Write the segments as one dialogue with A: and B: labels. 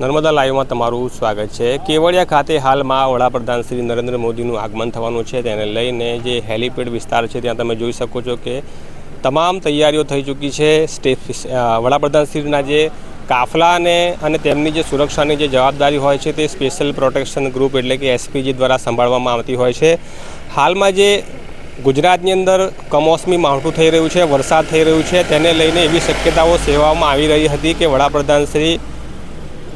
A: નર્મદા લાઈવમાં તમારું સ્વાગત છે. કેવડિયા ખાતે હાલમાં વડાપ્રધાન શ્રી નરેન્દ્ર મોદીનું આગમન થવાનું છે. તેને લઈને જે હેલિપેડ વિસ્તાર છે, ત્યાં તમે જોઈ શકો છો કે તમામ તૈયારીઓ થઈ ચૂકી છે. સ્ટેપ વડાપ્રધાન શ્રીના જે કાફલાને અને તેમની જે સુરક્ષાની જે જવાબદારી હોય છે, તે સ્પેશિયલ પ્રોટેક્શન ગ્રુપ એટલે કે એસપીજી દ્વારા સંભાળવામાં આવતી હોય છે. હાલમાં જે ગુજરાતની અંદર કમોસમી માવઠું થઈ રહ્યું છે, વરસાદ થઈ રહ્યું છે, તેને લઈને એવી શક્યતાઓ સેવામાં આવી રહી હતી કે વડાપ્રધાન શ્રી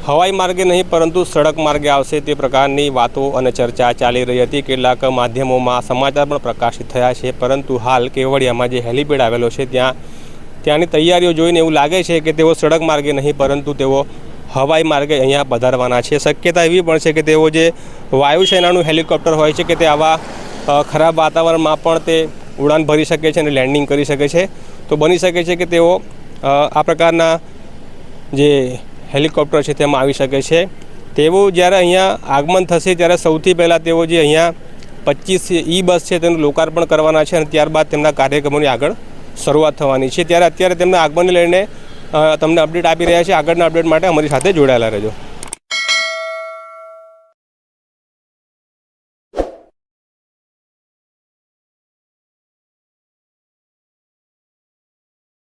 A: હવાઈ માર્ગે નહીં, પરંતુ સડક માર્ગે આવશે તે પ્રકારની વાતો અને ચર્ચા ચાલી રહી હતી. કેટલાક માધ્યમોમાં સમાચાર પણ પ્રકાશિત થયા છે, પરંતુ હાલ કેવડિયામાં જે હેલિપેડ આવેલો છે, ત્યાં, ત્યાંની તૈયારીઓ જોઈને એવું લાગે છે કે તેઓ સડક માર્ગે નહીં, પરંતુ તેઓ હવાઈ માર્ગે અહીંયા પધારવાના છે. શક્યતા એવી પણ છે કે તેઓ જે વાયુસેનાનું હેલિકોપ્ટર હોય છે કે તે આવા ખરાબ વાતાવરણમાં પણ તે ઉડાન ભરી શકે છે અને લેન્ડિંગ કરી શકે છે. તો બની શકે છે કે તેઓ આ પ્રકારના જે હેલિકોપ્ટર છે તેમાં આવી શકે છે. તેવું જ્યારે અહીંયા આગમન થશે ત્યારે સૌથી પહેલાં તેઓ જે અહીંયા પચીસ ઈ બસ છે તેનું લોકાર્પણ કરવાના છે અને ત્યારબાદ તેમના કાર્યક્રમોની આગળ શરૂઆત થવાની છે. ત્યારે અત્યારે તેમના આગમનને લઈને તમને અપડેટ આપી રહ્યા છે આગળના અપડેટ માટે અમારી સાથે જોડાયેલા રહેજો.